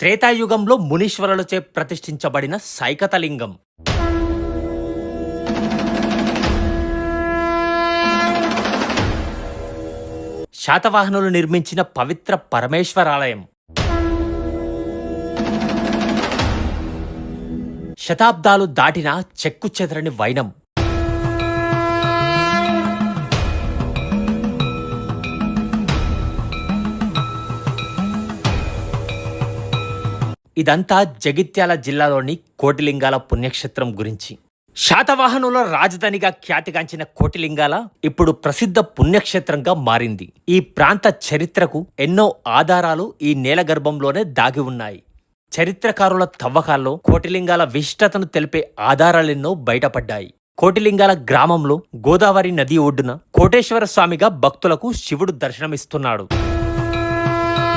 త్రేతాయుగంలో మునీశ్వరులచే ప్రతిష్ఠించబడిన సైకతలింగం. శాతవాహనులు నిర్మించిన పవిత్ర పరమేశ్వరాలయం. శతాబ్దాలు దాటిన చెక్కు చెదరని వైనం. ఇదంతా జగిత్యాల జిల్లాలోని కోటిలింగాల పుణ్యక్షేత్రం గురించి. శాతవాహనుల రాజధానిగా ఖ్యాతిగాంచిన కోటిలింగాల ఇప్పుడు ప్రసిద్ధ పుణ్యక్షేత్రంగా మారింది. ఈ ప్రాంత చరిత్రకు ఎన్నో ఆధారాలు ఈ నేల గర్భంలోనే దాగి ఉన్నాయి. చరిత్రకారుల తవ్వకాల్లో కోటిలింగాల విశిష్టతను తెలిపే ఆధారాలెన్నో బయటపడ్డాయి. కోటిలింగాల గ్రామంలో గోదావరి నది ఒడ్డున కోటేశ్వర స్వామిగా భక్తులకు శివుడు దర్శనమిస్తున్నాడు.